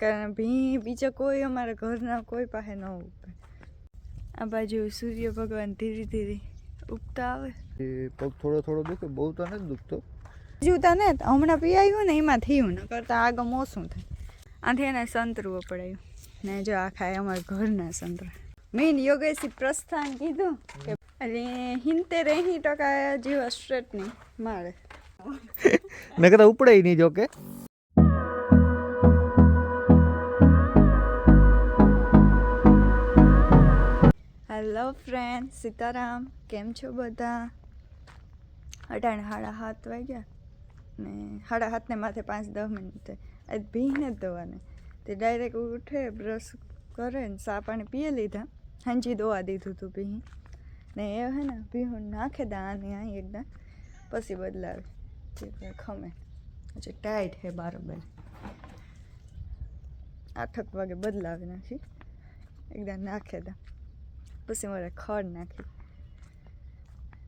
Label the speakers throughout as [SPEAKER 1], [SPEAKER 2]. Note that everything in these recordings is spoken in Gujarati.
[SPEAKER 1] કારણ ભી બીજા કોઈ અમારા ઘરના કોઈ પાસે ન ઉગે આ બાજુ સૂર્ય ભગવાન ધીરે ધીરે ઉગતા આવે.
[SPEAKER 2] એ પગ થોડો થોડો દુખે બહુ તો નથી દુખતો.
[SPEAKER 1] જીવતા ને હમણાં પી આવ્યું ને એમાં થયું ને કરતા આગળ મોસું થાય. આથી એને સંતરું પડાયું ને જો આ ખાય અમારા ઘરના સંતરા. મેન યોગેશી પ્રસ્થાન કીધું કે એટલે હિંતેર એંસી ટકા જેવા સ્ટ્રેટ નહીં મારે.
[SPEAKER 2] મેં કદાચ ઉપડાય નહીં જોકે.
[SPEAKER 1] સીતારામ, કેમ છો બધા? અઢાણ સાડા સાત વાગ્યા ને સાડા સાતને માથે પાંચ દસ મિનિટ આજ ભીને જ ધોવાને. તે ડાયરેક્ટ ઉઠે બ્રશ કરે ને સા પાણી પીએ લીધા. હાંજી દોવા દીધું હતું ભીહી. ને એ હે ને, ભીહું નાખે દાને અહીં એકદમ પછી બદલાવે. જે ખમે. પછી ટાઈટ હે બરાબર આઠક વાગે બદલાવી નાખી. એકદમ નાખે દા. પછી મારે ખડ નાખી.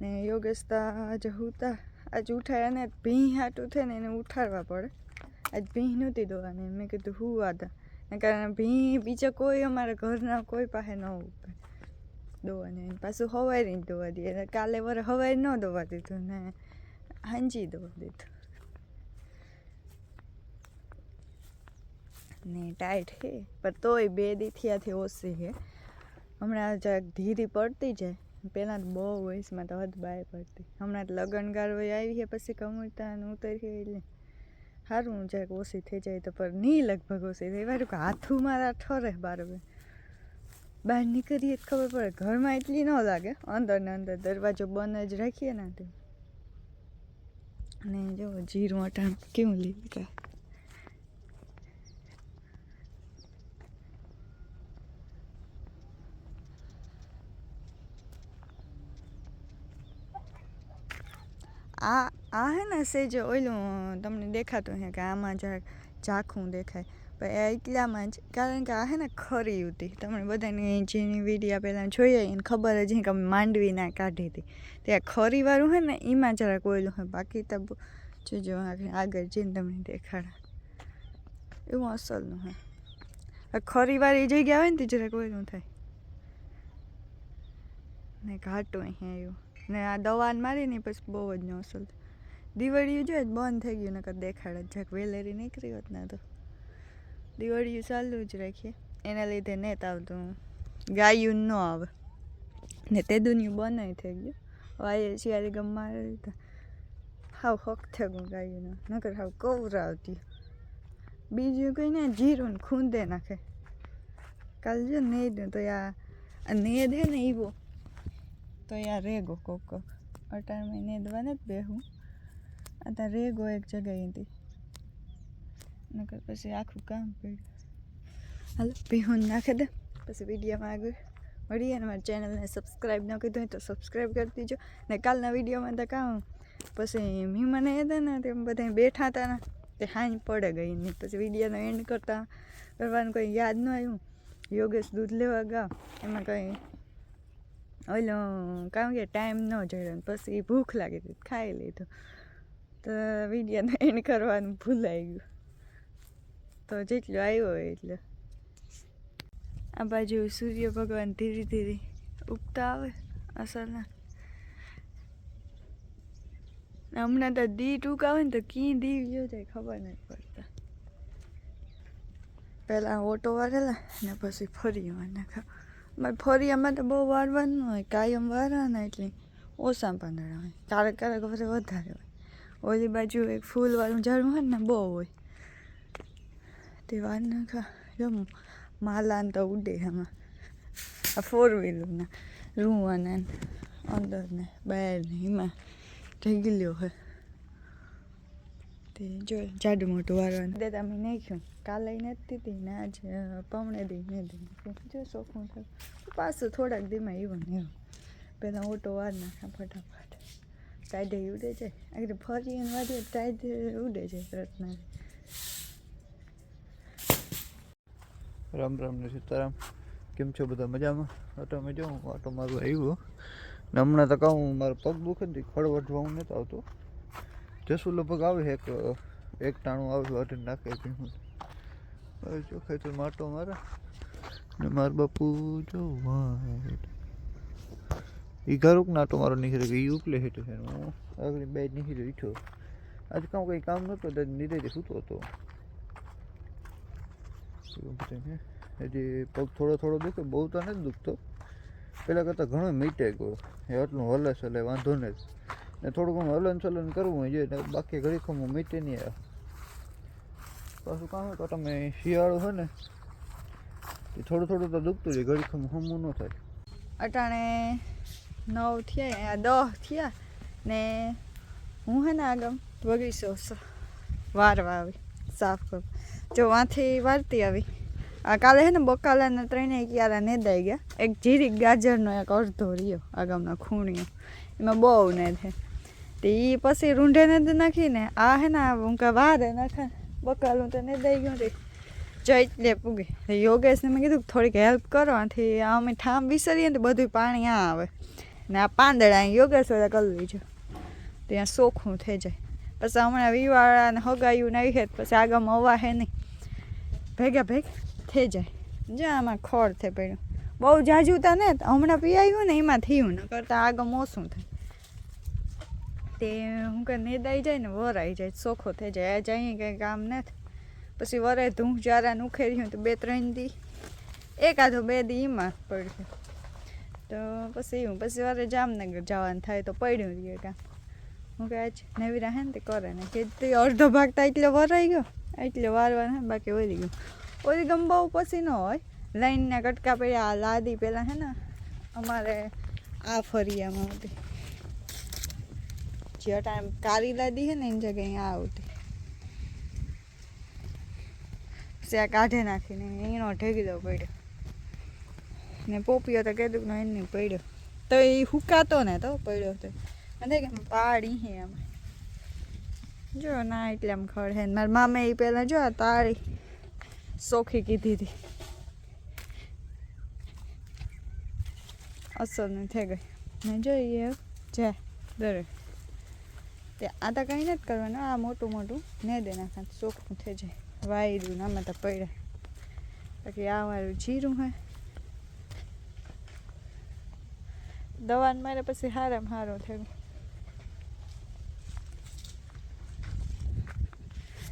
[SPEAKER 1] ને યોગેશતા આજે હુતા. આજ ઉઠાડ્યા ને ભીં હાટું થાય ને એને ઉઠાડવા પડે. આજ ભીં નહોતી દોવાની મેં કીધું, હું વાદા ને કારણ ભીં બીજા કોઈ અમારા ઘરના કોઈ પાસે ન ઉભે દોવાની એને પાછું હવાઈ નહીં દોવા દે એટલે કાલે વરે હવાઈ ન દોવા દીધું ને હાંજી દોવા દીધું. ને ટાઈટ હે, પણ તોય બે દીથિયાથી ઓછી હે. હમણાં જરાક ધીરી પડતી જાય. પહેલાં તો બહુ વયસમાં તો હદ બાય પડતી. હમણાં તો લગ્ન ગાળવાઈ આવી છે, પછી કમરતાને ઉતરી એટલે સારું જરાક ઓછી થઈ જાય તો પર નહીં લગભગ ઓછી થઈ. વારું કે હાથું મારા ઠરે બારવે બહાર નીકળીએ તો ખબર પડે, ઘરમાં એટલી ન લાગે. અંદર ને અંદર દરવાજો બંધ જ રાખીએ ને તે. અને જો જીરું અટાણ કેવું લીધું આ આ હે ને સેજ ઓલું તમને દેખાતું હે કે આમાં જરાક ઝાંખું દેખાય. પણ એ એટલામાં જ, કારણ કે આ હે ને ખરી હતી તમને બધાને જેની વિડીયા પહેલાં જોઈએ એને ખબર જ કે માંડવી ના કાઢી હતી. ત્યાં ખરીવાળું હે ને, એમાં જરાક ઓયલું હોય બાકી તો જોજો આગળ જઈને તમને દેખાડા. એવું અસલનું હે. ખરીવાળી જગ્યા હોય ને તે જરાક ઓયલું થાય. ને ઘાટું અહીંયા આવ્યું ને આ દવાન મારી ને પછી બહુ જ નોસલ દિવાળીયું જો બંધ થઈ ગયું, નકર દેખાડે. જાક વેલેરી નીકળી હોત ને તો. દિવાળીયું ચાલુ જ રાખીએ. એના લીધે નેત આવતું ગાયું ન આવે. ને તે દુનિયું બનાય થઈ ગયું. વાય શિયાળી ગમવા હતા હાવ હક થયું ગાયું નકર હાવ કવરાવતી. બીજું કંઈ ને જીરું ખૂંદે નાખે. કાલ જો નેદ તો આ આ નેદ હે ને એવો તો યાર રેગો કોક. કોક અઢાર મહિને દવાને જ બેહું. આ ત્યાં રેગો એક જગ્યાએ હતી. નકર પછી આખું કામ પડ્યું હાલો પીહું નાખી દે. પછી વિડીયોમાં આગળ મળીએ અને મારી ચેનલને સબસ્ક્રાઈબ ન કીધું હોય તો સબસ્ક્રાઈબ કરી દીજો. ને કાલના વિડીયોમાં તો કામ. પછી એ હતા ને, તેમ બધા બેઠા હતા ને, તે હાઈ પડે ગઈ ને. પછી વિડીયોનો એન્ડ કરતા કરવાનું કંઈ યાદ ન આવ્યું. યોગેશ દૂધ લેવા ગયા એમાં કંઈ ઓલો, કારણ કે ટાઈમ ન જોયો પછી ભૂખ લાગી હતી, ખાઈ લીધું. તો વિડીયોને એન્ડ કરવાનું ભૂલાઈ ગયું. તો જેટલું આવ્યો એટલે. આ બાજુ સૂર્ય ભગવાન ધીરે ધીરે ઉગતા આવે અસલના. હમણાં તો દી ટૂંકાવે ને તો કી દી ગયો જાય ખબર નથી પડતા. પહેલાં ઓટો વાળેલા ને પછી ફરી નાખા મારે ફરિયામાં તો બહુ વારવાનું હોય, કાયમ વારવાના એટલે ઓછા પાંદડા હોય. ક્યારેક ક્યારેક પછી વધારે હોય. ઓલી બાજુ એક ફૂલવાળું ઝાડ હોય ને, બહુ હોય. તે વાર નાખા જમું. માલાન તો ઉડે આમાં આ ફોર વ્હીલરના રૂવાના અંદર ને બહાર ને એમાં ઢગલ્યો હોય. તે જો જાડું મોટું વારવાનું. તે તમે નાખ્યું. કાલે નથી હતી ને આજ પમણે દી મેં દી. જો શોખું થયું. પાછું થોડાક દીમાં એવું ને પહેલાં ઓટો વાર નાખા ફટાફટ. ટાઈડે ઉડે જાય. આગળ ફરી અને વાડીએ ટાઈડે ઉડે જાય રત્ના
[SPEAKER 2] રામ રામ ને સીતારામ. કેમ છો બધા મજામાં? ઓટો મેં જો ઓટો મારું આવ્યું. ને હમણાં તો કહું, મારો પગ દુખે ને વઢવા હું નથી આવતો. જસું લગભગ આવે એક એક ટાણું આવ્યું અઢી નાખે ભીહું જો ખેતર માટો મારા. ને માર બાપુ જો એ ઘરુક નાટો મારો નીકળે કે ઈ ઉપલે હેઠો છે. આગળ બે નીકળ્યો ઈઠો આજ કામ કંઈ કામ નહોતું, તો નીચે સૂતો હતો. હજી પગ થોડો થોડો દુખે, બહુ તો નથી દુખતો. પહેલાં કરતાં ઘણો મીટાઈ ગયો. એ આટલું હલે એટલે વાંધો નહીં ને થોડું ઘણું હલન ચલન કરવું છે ને બાકી ઘડી ખમું મીટે નહીં આવે. પાછું કામ તો તમે શિયાળો હોય ને, એ થોડું થોડું તો દુખતું છે ઘડી હમું ન થાય.
[SPEAKER 1] અટાણે નવ થયા દહ થયા ને હું હે ને આગમ બગીચો વારવા આવી, સાફ કર. જો વાંથી વારતી આવી. આ કાલે હે ને બકાલાના ત્રણેય ક્યારા નેદાઈ ગયા. એક જીરી ગાજરનો એક અડધો રહ્યો આગમના ખૂણીઓ એમાં બહુ ને છે તે એ પછી રૂંઢે ને નાખીને આ હે ને કા વારે નાખે બકાલું તો દઈ ગયું જઈ લે પૂગે. યોગેશને મેં કીધું થોડીક હેલ્પ કરો, આથી અમે ઠામ વિસરીએ ને બધું પાણી આ આવે. ને આ પાંદડા અહીં યોગેશ વાળા કરી લીજો ત્યાં સોખું થઈ જાય. પછી હમણાં વિવાળા ને હગાયું નહીં હે પછી આગળ મવા હે નહીં. ભેગા ભેગ થઈ જાય. જ્યાં આમાં ખોળ થઈ પડ્યું. બહુ જાજુ તા ને, હમણાં પીવાયું ને એમાં થયું ને કરતાં આગળ ઓછું થાય. તે, હું કે નેદાઈ જાય ને વરાઈ જાય ચોખ્ખો થઈ જાય. આ જઈએ કંઈ કામ નથી. પછી વરે ધૂં જારા ઉખેર્યું તો બે ત્રણ દી એકાદો બે દી એમાં પડ્યું તો પછી હું પછી વરે જામનગર જવાનું થાય તો પડ્યું રહીએ કામ હું કે આજ નવી રહે ને તે કરે ને. કે અડધો ભાગ તો એટલે વરાઈ ગયો, એટલે વારવાનું બાકી વળી ગયું. ઓરી ગમ બહુ પછી ન હોય. લાઈનના કટકા પડ્યા લાદી પહેલાં હે ને, અમારે આ ફરિયામાં હતી. જે ટાઈમ કાળી લાદી છે ને એની જગ્યાએ અહીંયા આવતી. ત્યાં કાઢે નાખીને એનો ઢેકી દો પડ્યો. ને પોપીઓ તો કીધું કે એને પડ્યો. તો એ હુકાતો ને તો પડ્યો તો. અને કે પાડી હે આમ જો ના એટલે આમ ખડ હે મારા મામે એ પહેલાં જો તાળી સોખી કીધી હતી. અસર નહીં થઈ ગઈ. ને જોઈએ જય દરે. તે આ તો કંઈ નથી કરવાનું, આ મોટું મોટું ને દે નાખા ચોખ્ખું થઈ જાય. વાયરું ને આમાં તો પડ્યા બાકી આ વાળું જીરું હે. દવાને મારે પછી હારામ હારો થયું.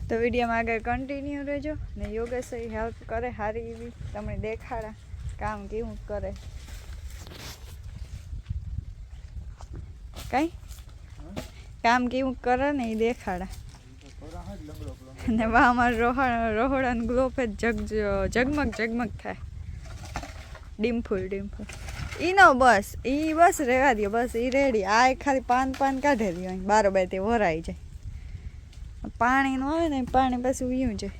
[SPEAKER 1] તો વિડીયોમાં આગળ કન્ટિન્યુ રહેજો ને યોગેશ હેલ્પ કરે સારી એવી, તમને દેખાડા કામ કેવું કરે. કઈ? કામ કેવું કરે ને એ દેખાડા. ને વા અમાર રોહણ રોહડાન ગ્લોપ જ જગ, જગમગ જગમગ થાય. ડીમફૂલ ડીમફૂલ. ઈનો બસ, ઈ બસ રહેવા દો બસ ઈ રેડી. આ ખાલી પાન પાન કાઢે દો અહીં બારોબાર તે વરાઈ જાય. પાણી નું આવે ને પાણી પાછું ઉયું જાય.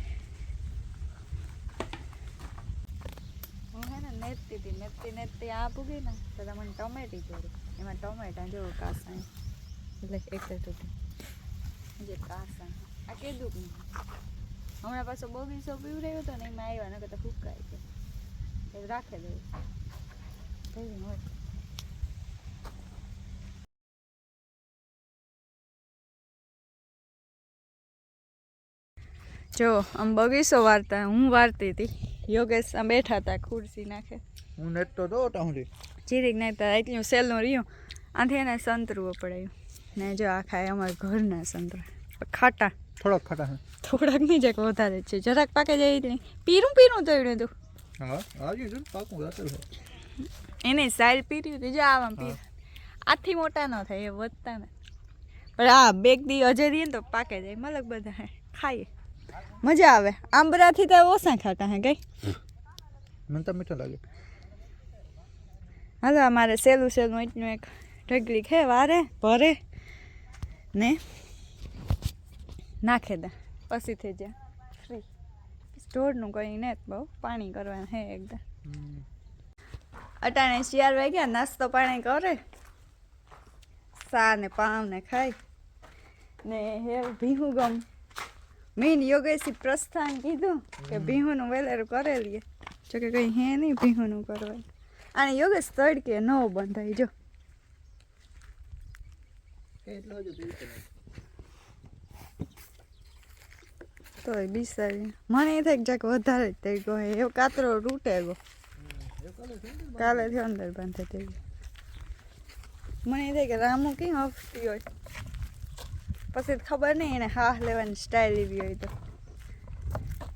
[SPEAKER 1] નેતી ને નેતતી હતી નેતતી નેતતી આ પૂગી ને તો તમને ટમેટી જોડી. એમાં ટમેટા જો કાસા એટલે એક તૂટી જે કાસા આ કીધું કે હમણાં પાછો બગીચો પીવડાવ્યો હતો ને એમાં આવ્યા નકર તો ફૂકાય એ રાખે દે કઈ હોય. જો આમ બગીચો વારતા હું વારતી હતી. યોગેશ આમ બેઠા હતા ખુરશી નાખે.
[SPEAKER 2] હું નેટ તો દો ટાઉં
[SPEAKER 1] જીરીક નહીં તો એટલું સેલનું રહ્યું. આથી એને સંતરવું પડાયું ને જો આ ખાય અમારા ઘરના સંતરા. ખાટા.
[SPEAKER 2] થોડાક ખાટા હે
[SPEAKER 1] થોડાક નહીં જાક વધારે છે. જરાક પાકે જાય નહીં. પીરું પીરું તળ્યું તું.
[SPEAKER 2] હા પાકું છે.
[SPEAKER 1] એની સાઈડ પીર્યું હતું જો આવા પીર. આથી મોટા ન થાય એ વધતા ને પણ આ બેગ દી અજે દઈએ ને તો પાકે જાય મલક બધા હે. ખાઈએ. મજા આવે. આંબરાથી તો ઓછા ખાટા હે ગઈ
[SPEAKER 2] મને તો મીઠા લાગે.
[SPEAKER 1] હાલો અમારે સહેલું સહેલું એટલું એક ઢગલી ખે વારે ભરે. ને? નાખે દે. પછી થઈ જાય. ફ્રી સ્ટોરનું કંઈ ને બહુ. પાણી કરવાનું હે એકદમ અટાણે શિયાળ વાગ્યા નાસ્તો પાણી કરે. સા ને પાવ ને ખાય. ને હે ભીહું ગમ. મેન યોગેશી પ્રસ્થાન કીધું કે ભીહુંનું વેલેરું કરેલીએ. જોકે કંઈ હે નહીં ભીહુંનું કરવાનું. અને યોગેશ તડકે ન બંધાય જો.
[SPEAKER 2] એટલો જ
[SPEAKER 1] તોય બિસારી મને એ થાય જાક વધારે જ થઈ ગયો એવો કાતરો રૂટે ગયો. કાલે થયો અંદર બાંધે થઈ ગયો. મને એ થાય કે રામુ કેમ હફતી હોય? પછી ખબર નહીં એને હાહ લેવાની સ્ટાઇલ એવી હોય તો.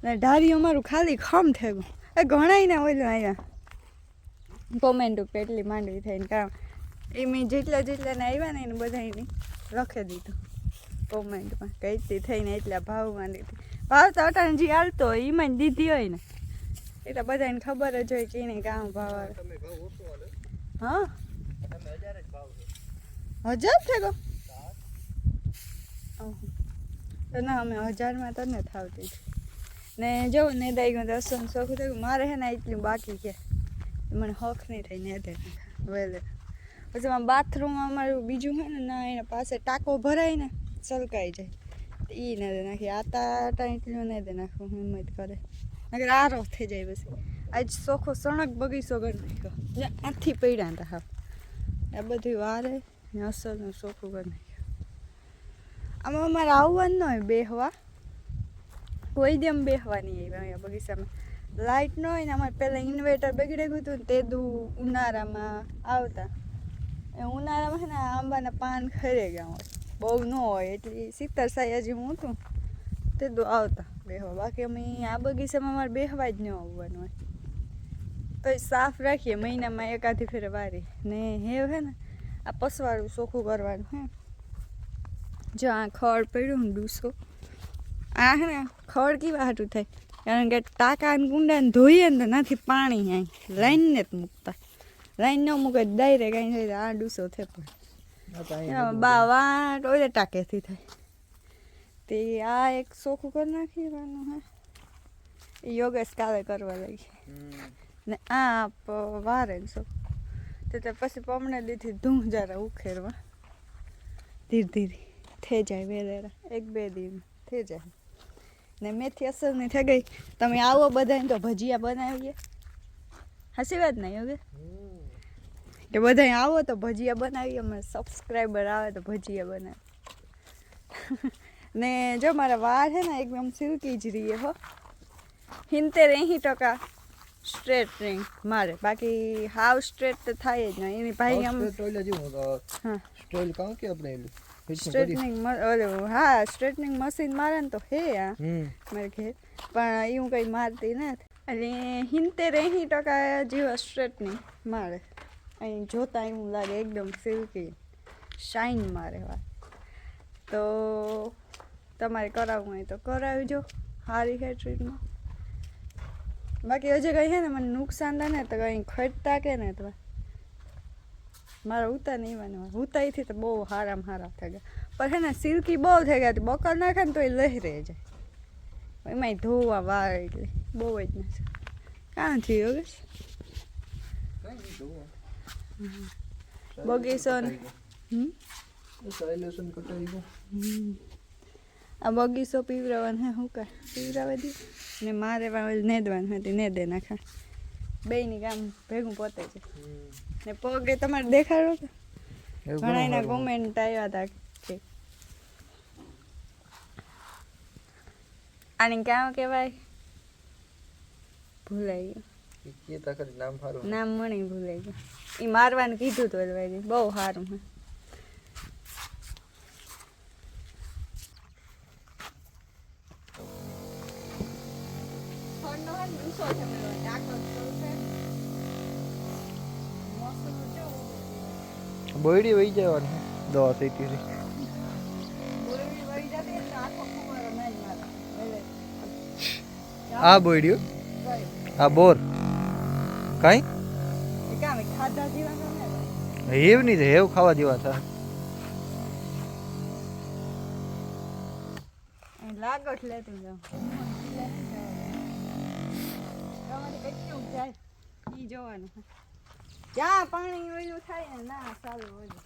[SPEAKER 1] ને અમારું ખાલી ખમ થઈ ગયું. એ ઘણાય ને ઓલું અહીંયા કોમેન્ટ કેટલી માંડવી થઈને કામ. એ મેં જેટલા જેટલાને આવ્યા ને એને બધાને લખી દીધું કોમેન્ટમાં. કઈથી થઈને એટલા ભાવમાં દીધી ભાવ તો અટાણે જે હાલતો હોય એમાં દીધી હોય ને. એટલે બધાને ખબર જ હોય કે એને કામ ભાવ આવે. હા?
[SPEAKER 2] હજાર છે
[SPEAKER 1] ગો. તો ના, અમે હજારમાં તો ને થાવતી ને જો ને દાઈ ગયો દર્શન શોખ થયું. મારે હે ને એટલું બાકી કે મને હક નહીં થઈ ને દે વેલે. પછી આમાં બાથરૂમ અમારું બીજું હોય ને, ના, એના પાસે ટાંકો ભરાય ને સલકાઈ જાય એ ના દે નાખી. આતા આટા એટલું દે નાખું હિંમત કરે. નકર આરો થઈ જાય પછી. આજ સોખો સણક બગીચો કરી નાખ્યો. આથી પડ્યા હતા હા આ બધી વારે અસરનું સોખું કરી નાખ્યું. આમાં અમારે આવવાનું ન હોય બેહવા. કોઈ દેમ બેહવાની આવી અહીંયા બગીચામાં. લાઇટ ન હોય ને, અમારે પહેલાં ઇન્વર્ટર બગડી ગયું હતું ને, તે દુ ઉનાળામાં આવતા. ઉનાળામાં છે ને આંબાના પાન ખરે ગયા હોય. બહુ ન હોય, એટલી સિત્તેર સાયાજી હું હતું તે તો આવતા બેહવા. બાકી અમે આ બગીચામાં મારે બેહવા જ ન આવવાનું હોય. તો સાફ રાખીએ, મહિનામાં એકાદી ફેર વારી. ને હે હે ને, આ પસવાળું ચોખ્ખું કરવાનું હે. જો આ ખડ પડ્યું ને ડૂસો. આ હે ને, ખડ કેવા હાટું થાય? કારણ કે ટાંકા ને કુંડાને ધોઈએ ને તો નથી પાણી અહીં લાઈનને જ મૂકતા. લાઈન ન મૂકે ડાયરેક્ટ અહીં જાય તો આ ડૂસો થાય પણ. બાવા વાટ ટાંકેથી થાય. તે આ એક સોખું કરી નાખીવાનું હે. યોગેશ કાલે કરવા લાગી. ને આ પ- વારે શું તો તે પછી પમણે દીધી ધૂં જરા ઉખેરવા ધીરે ધીરે. થઈ જાય વેલેરા એક બે દિન થઈ જાય. ને મેથી અસર નહીં થઈ ગઈ તમે આવો બધાને તો ભજીયા બનાવીએ. હસી વાત નહીં
[SPEAKER 2] હમ.
[SPEAKER 1] કે બધાય આવો તો ભજીયા બનાવીએ અમે સબસ્ક્રાઈબર આવે તો ભજીયા બનાવી ને જો મારા વાળ છે ને એકદમ સિલ્કી જ રહીએ હો. હિંતેર એહી ટકા સ્ટ્રેટ રિંગ મારે. બાકી હાવ સ્ટ્રેટ તો થાય જ નહીં. એની ભાઈ આમ
[SPEAKER 2] સ્ટ્રેટ
[SPEAKER 1] હા.
[SPEAKER 2] કાં કે આપણે
[SPEAKER 1] સ્ટ્રેટનિંગ ઓલું હા સ્ટ્રેટનિંગ મશીન મારે ને તો હે આ મારે ઘેર. પણ એવું કંઈ મારતી નથી. અને હિંતેર એહી ટકા જેવા સ્ટ્રેટનિંગ મારે. અહીં જોતા એવું લાગે એકદમ સિલ્કી શાઇન વાત તો તમારે કરાવવું હોય તો કરાવજો સારી હે ટ્રીટમાં. બાકી હજે કંઈ છે ને મને નુકસાન થાય ને તો કંઈ ખટતા કે ને તો. મારા ઉતા નહીં વાનું ઉતાઈથી તો બહુ હારામ હારા થઈ ગયા. પણ છે ને સિલ્કી બહુ થઈ ગયા. બકર નાખે ને તો એ લહેરે જાય. એમાંય ધોવા વાર એટલે બહુ જ નથી કાં થયું
[SPEAKER 2] જોવું.
[SPEAKER 1] બગીચો ને. આ બગીચો પીવરાવાનું હે શું કા પીવરાવા દી ને મારે પણ નેદવાનું હતી ને દે નાખા બેયની કામ ભેગું પોતે છે ને પગે તમારે દેખાડો કે ઘણા એના કોમેન્ટ આવ્યા હતા કે આને ક્યાં કહેવાય ભૂલાઈ ગયું
[SPEAKER 2] કે નામ સારું
[SPEAKER 1] નામ મને ભૂલાઈ ગયું. એ મારવાનું કીધું તો ભાઈ બહુ સારું હે.
[SPEAKER 2] બોયડી વહી જવાની દવા થઈ તીરી આ બોયડ્યું આ બોર. કાંઈ? હેવ નહીં છે હેવ ખાવા જેવા થાય
[SPEAKER 1] લાગટ લેતું જાય ઈ જોવાનું. જ્યાં પાણી ઓલું થાય ને ના સારું ઓલું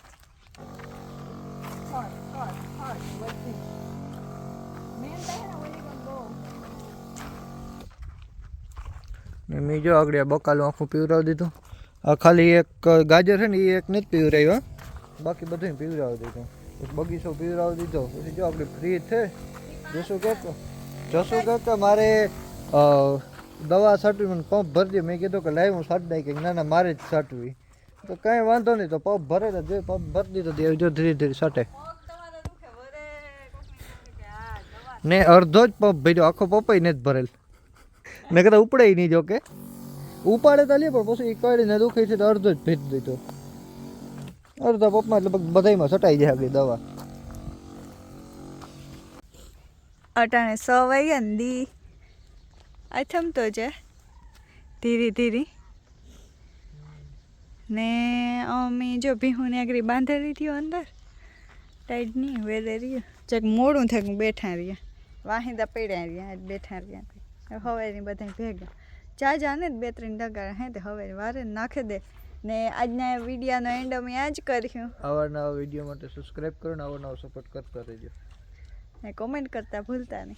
[SPEAKER 1] ખર ખર ખર બધી. મેન તો હે ને ઓલી પણ બહુ
[SPEAKER 2] ને મેં જો આગળ આ બકાલું આખું પીવરાવી દીધું. આ ખાલી એક ગાજર છે ને એ એક નથી પીવરાવ્યા બાકી બધું પીવરાવી દીધું. એક બગીચો પીવરાવી દીધો. પછી જો આપણે ફ્રી છે. જોશું કહેતો જસુ કાકા? મારે અ, દવા છાંટવી મને પંપ ભરજે મેં કીધું કે લાવી હું છાંટી નાખી ના ના મારે જ છાંટવી. તો કાંઈ વાંધો નહીં તો પંપ ભરે તો જોઈએ પંપ ભરી દીધો દેવ જો ધીરે ધીરે છાંટે. ને અડધો જ પંપ ભર્યો. આખો પંપ નથી ભરેલ. મેં કદાચ ઉપડે નહીં જોકે ઉપાડે તો લે, પણ પછી કડીને દુખે છે તો અડધો જ ભેજ દીધો. અડધા પપમાં એટલે બધામાં છટાઈ જાય આપણી દવા.
[SPEAKER 1] અટાણે સો વાગ્યા ને દી. અથમતો છે ધીરે ધીરે. ને અમે જો ભીહું ને આગળ બાંધેલી થયો અંદર, ટાઈટ નહીં વેલે રહ્યો. ચેક મોડું થાય, બેઠા રહ્યા. વાહિંદા પડ્યા રહ્યા બેઠા રહ્યા. હવારી બધા ભેગા. ચા જાને જ બે ત્રણ ડગા હે તે હવે વારે નાખી દે. ને આજના વિડીયોનો એન્ડ અમે આ જ કર્યું.
[SPEAKER 2] અવારનવા નવા વીડિયો માટે સબસ્ક્રાઈબ કરો ને અવારનવા સપોર્ટ કરતા રહેજો.
[SPEAKER 1] ને કોમેન્ટ કરતા ભૂલતા નહીં.